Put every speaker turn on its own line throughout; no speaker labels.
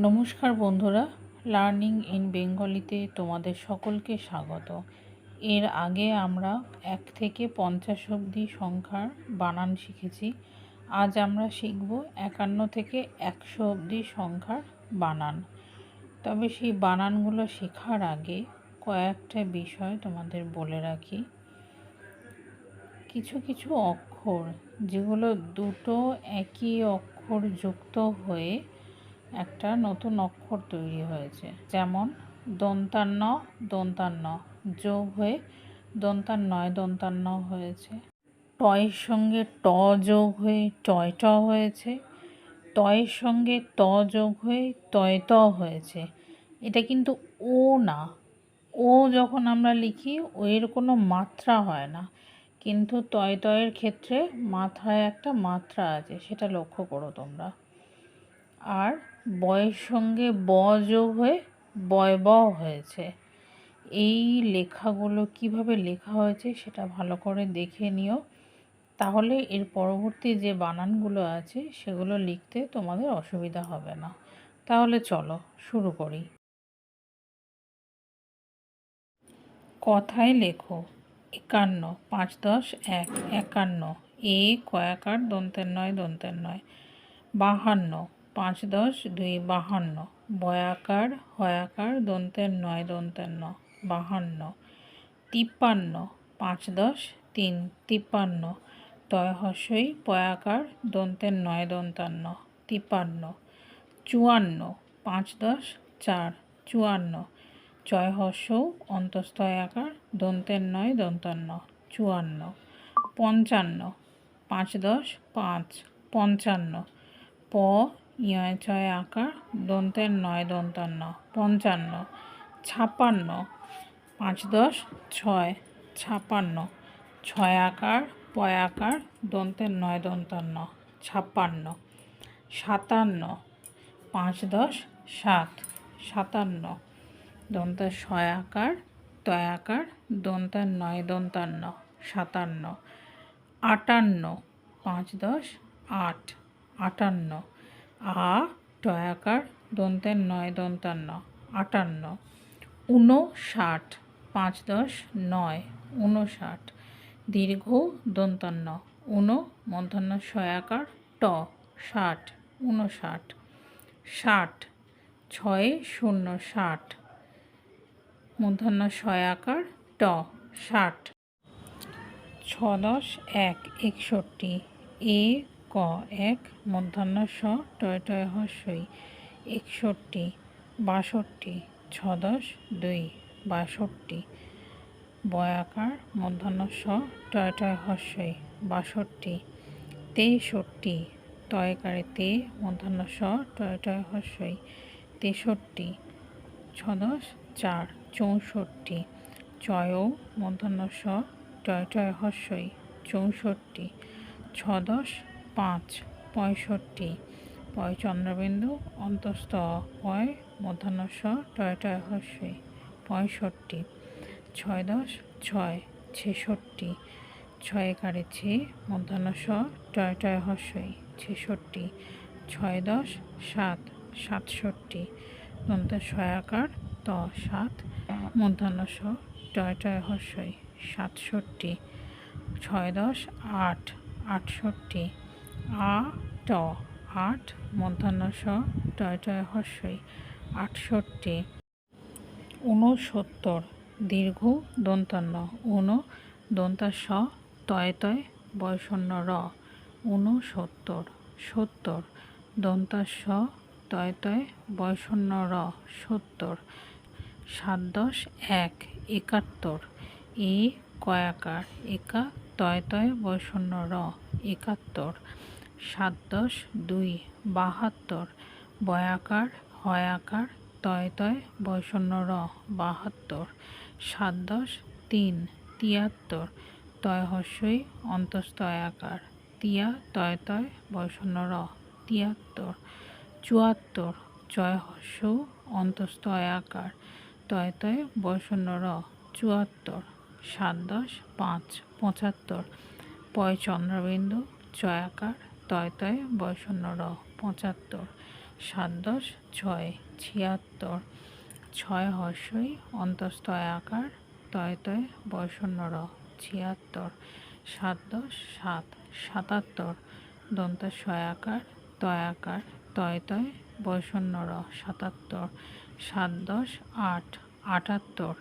নমস্কার বন্ধুরা, learning in বেঙ্গলিতে তোমাদের সকলকে স্বাগত। এর আগে আমরা এক থেকে পঞ্চাশ অবধি সংখ্যার বানান শিখেছি। আজ আমরা শিখব একান্ন থেকে একশো অবধি সংখ্যার বানান। তবে সেই বানানগুলো শেখার আগে কয়েকটা বিষয় তোমাদের বলে রাখি। কিছু কিছু অক্ষর, যেগুলো দুটো একই অক্ষর যুক্ত হয়ে একটা নতুন অক্ষর তৈরি হয়েছে। যেমন, দন্তান্ন দন্তান্ন। যোগ হয়ে দন্তান্নয়, দন্তান্ন হয়েছে। টয়ের সঙ্গে ট যোগ হয়ে টয় ট হয়েছে। টয়ের সঙ্গে ত যোগ হয়ে তয় ত হয়েছে। এটা কিন্তু ও না। ও যখন আমরা লিখি ও এর কোনো মাত্রা হয় না। কিন্তু তয় তয়ের ক্ষেত্রে মাথায় একটা মাত্রা আছে, সেটা লক্ষ্য করো তোমরা। আর বয়ের সঙ্গে ব যোগ হয়ে বয় ব হয়েছে। এই লেখাগুলো কীভাবে লেখা হয়েছে সেটা ভালো করে দেখে নিও। তাহলে এর পরবর্তী যে বানানগুলো আছে সেগুলো লিখতে তোমাদের অসুবিধা হবে না। তাহলে চলো, শুরু করি। কথায় লেখো, একান্ন, পাঁচ, দশ, এক, একান্ন, এ, কয়াকার, দন্তের নয় দন্তের নয়, বাহান্ন পাঁচ দশ দুই বাহান্ন। বয়াকার, হয়াকার, দন্তের নয়, দন্তের ন, বাহান্ন। তিপ্পান্ন, পাঁচ দশ, তিন, তিপ্পান্ন। তয় হস্যই পয়াকার, দন্তের নয় দন্তান্ন তিপ্পান্ন। চুয়ান্ন, পাঁচ দশ, চার, চুয়ান্ন। চয় হস্য অন্তস্তয় আকার দন্তের নয় দন্তান্ন চুয়ান্ন। পঞ্চান্ন, পাঁচ দশ, পাঁচ, পঞ্চান্ন। প ইয় ছয় আকার দন্তের নয়, দন্তান্ন, পঞ্চান্ন, ছাপান্ন, পাঁচ দশ, ছয়, ছাপান্ন, ছয় আকার, পয় আকার, দন্তের নয়, দন্তান্ন, ছাপ্পান্ন, সাতান্ন, পাঁচ দশ, সাত, সাতান্ন, দন্তের ছয় আকার, তয় আকার, দন্তের নয়, দন্তান্ন, সাতান্ন, আটান্ন, পাঁচ দশ, আট, আটান্ন আ টয়াকার দন্তের নয় দন্তান্ন আটান্ন, ঊনষাট পাঁচ দশ নয়, ঊনষাট, দীর্ঘ দন্তান্ন ঊন মধ্যাহ্ন সয়াকার, ট, ষাট, ঊনষাট, ষাট, ছয়, শূন্য, ষাট মধ্যাহ্ন সয়াকার, ট, ষাট ছ দশ এক, একষট্টি, এ ক, এক, মধ্যাহ্ন স, টয় টয় হস্যই একষট্টি, বাষট্টি, ছদশ, দুই, বাষট্টি। বয়াকার, মধ্যাহ্ন স, টয় টয় হস্যই বাষট্টি, তেষট্টি, তয়কারে তে, মধ্যাহ্ন স, টয় টয় হস্যই তেষট্টি, ছদশ, চার, চৌষট্টি। চয় মধ্যাহ্ন স, টয় টয় হস্যই চৌষট্টি, ছদশ পাঁচ, পঁয়ষট্টি। পয় চন্দ্রবিন্দু, অন্তস্থ পয় মধ্যাহ্ন স টয় টয় হস্যই পঁয়ষট্টি। ছয় দশ, ছয়, ছেষট্টি। ছয় একারে ছে মধ্যাহ্ন স টয় টয় হস্যই ছেষট্টি। ছয় দশ, সাত, সাতষট্টি। দন্ত ছয়াকার ত, সাত মধ্যাহ্ন স টয় টয় হস্যই সাতষট্টি। ছয় দশ, আট, আটষট্টি। আ, ট, আট, মধ্যাহ্ন স টয় টয় হস্যই আটষট্টি। ঊনসত্তর, দীর্ঘ দন্তান্ন ঊন দন্তা স, তয় তয়, বয়সন্ন র। ঊনসত্তর, সত্তর দন্তা স, তয় তয়, বয়সন্ন র, সত্তর। সাত দশ, এক, একাত্তর। এ কয়াকার একা, তয় তয়, বয়সন্ন র, একাত্তর। সাত দশ দুই বাহাত্তর। বয়াকার, হয়াকার, তয় তয় বয়সন্ন র, বাহাত্তর। সাত দশ তিন তিয়াত্তর। তয় হস্যই অন্তস্তয়াকার। তিয়া, তয় তয় বয়সন্ন র, তিয়াত্তর। চুয়াত্তর। চয় হস্য অন্তস্তয়াকার। তয় তয় বয়সন্ন র, চুয়াত্তর। সাত দশ পাঁচ, পঁচাত্তর। পয় চন্দ্রবিন্দু, চয়াকার তয় তয় বয়সন্ন র, পঁচাত্তর। সাত দশ ছয়, ছিয়াত্তর। ছয় হর্ষই অন্তস্তয় আকার, তয় তয় বয়সন্য র, ছিয়াত্তর। সাত দশ সাত, সাতাত্তর। দন্তাশয় আকার, তয় আকার, তয় তয় বয়সন্য র, সাতাত্তর। সাত দশ আট, আটাত্তর।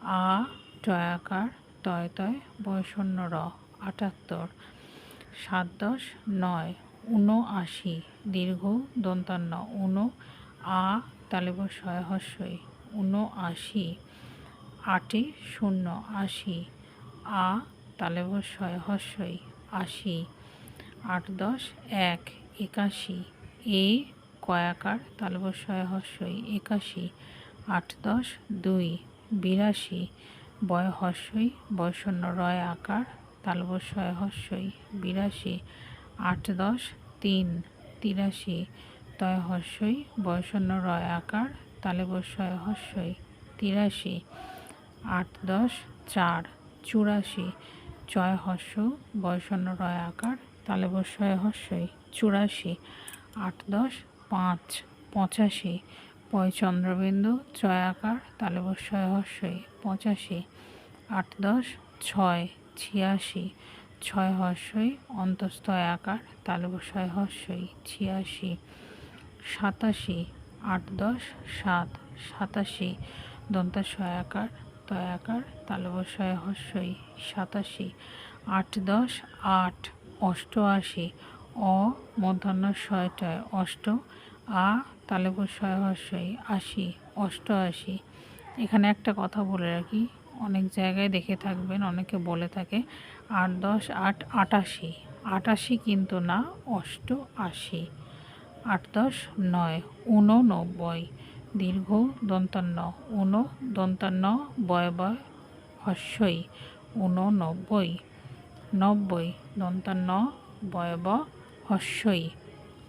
আ টয়াকার তয় তয় বয়সন্য র, আটাত্তর। সাত দশ নয় উনআশি দীর্ঘ দন্তান্ন উনো আ, তালেব ছয় হস্যই উনআশি আটে শূন্য, আশি, আ, তালেব ছয় হস্যই আশি আট দশ এক, একাশি, এ, কয়াকার তালেব ছয় হস্যই একাশি আট দশ দুই, বিরাশি বয় হস্যই বয়সন্য রয় আকার তালবস্বয় হস্যই বিরাশি, আট দশ, তিন তিরাশি তয় হস্যই বয়সন্য রয় আকার তালেবস্বয় হস্যই তিরাশি, আট দশ, চার চুরাশি চয় হস্য বয়সন্য রয় আকার তালেবস্বয় হস্যই চুরাশি, আট দশ, পাঁচ পঁচাশি পয় চন্দ্রবিন্দু ছয় আকার তালবস্বয় হস্যই পঁচাশি, আট দশ, ছয় ছিয়াশি, ছয় হর্ষই অন্তস্তয় আকার তালবস্বয় হর্ষই, ছিয়াশি, সাতাশি, আট দশ, সাত, সাতাশি দন্তাশয় আকার তয় আকার তালবস্বয় হর্ষই, সাতাশি, আট দশ, আট, অষ্টআশি, অ, মধ্যাহ্ন ছয়টায় অষ্ট, আ তালবস্বয় হর্ষই, আশি, অষ্টআশি। এখানে একটা কথা বলে রাখি। অনেক জায়গায় দেখে থাকবেন, অনেকে বলে থাকে আট দশ, আট আটাশি। আটাশি কিন্তু না অষ্ট আশি আট দশ, নয়, ঊননব্বই। দীর্ঘ দন্তান্ন ঊন দন্তান্ন বয় বয় হস্যই, ঊননব্বই। নব্বই, দন্তান্ন বয় ব হস্যই,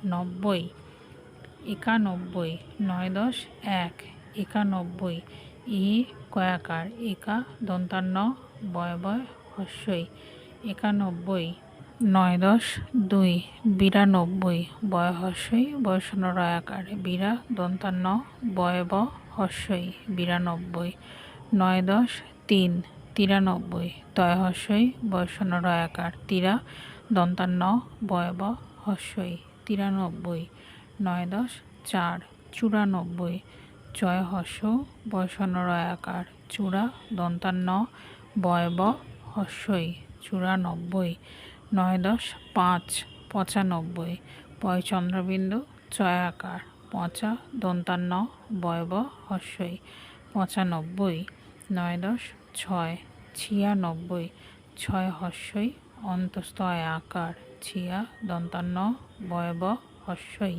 নব্বই। একানব্বই, নয় দশ, এক। একানব্বই। ই কয়াকার একা দন্তান্ন বয় বয় হস্যই। একানব্বই নয় দশ দুই, বিরানব্বই বয় হস্যই বয়সন রয়াকার বিরা দন্তান্ন বয় ব হস্যই, বিরানব্বই নয় দশ তিন, তিরানব্বই তয় হস্যই বয়সন রয়াকার তিরা দন্তান্ন বয় ব হস্যই, তিরানব্বই নয় দশ চার, চুরানব্বই জয় বয়সন্ন রয়াকার চূড়া দন্তান্ন বয়ব হর্ষই চুরানব্বই নয় দশ পাঁচ, পঁচানব্বই, পয় চন্দ্রবিন্দু চয়াকার পঁচা দন্তান্ন বয়ব হর্ষই পঁচানব্বই, নয় দশ ছয়, ছিয়ানব্বই, ছয় হর্ষই অন্তস্তয় আকার, ছিয়া দন্তান্ন বয়ব হর্ষই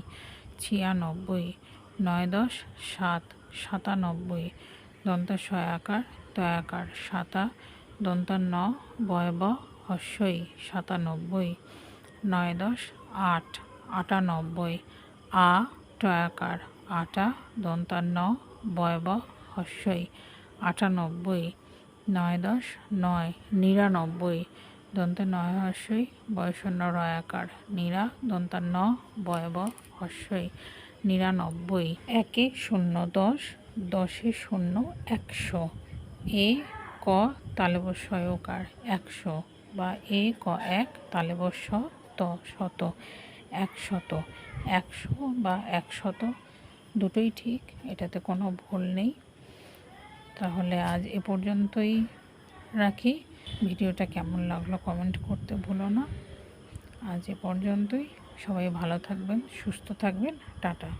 ছিয়ানব্বই নয় দশ, সাত সাতানব্বই। দন্ত আকার তয়াকার সাতা। দন্তান্ন বয়ব, হস্যই, সাতানব্বই। নয় দশ, আট, আটানব্বই। আ টয়াকার আটা। ন, বয়ব, হস্যই, আটানব্বই। নয় দশ, নয়, নিরানব্বই। দন্ত নয়, হস্যই, বয়সন্ন রয়াকার নিরা। ন, বয়ব, হস্যই। নিরানব্বই। একে শূন্য দশ, দশে শূন্য একশো। এ ক তালেবস্বয়কার একশো বা এ ক এক তালেবস্ব ত শত একশত। একশো বা একশত দুটোই ঠিক, এটাতে কোনো ভুল নেই। তাহলে আজ এ পর্যন্তই রাখি। ভিডিওটা কেমন লাগল কমেন্ট করতে ভুলো না। আজ এ পর্যন্তই। সবাই ভালো থাকবেন সুস্থ থাকবেন টাটা।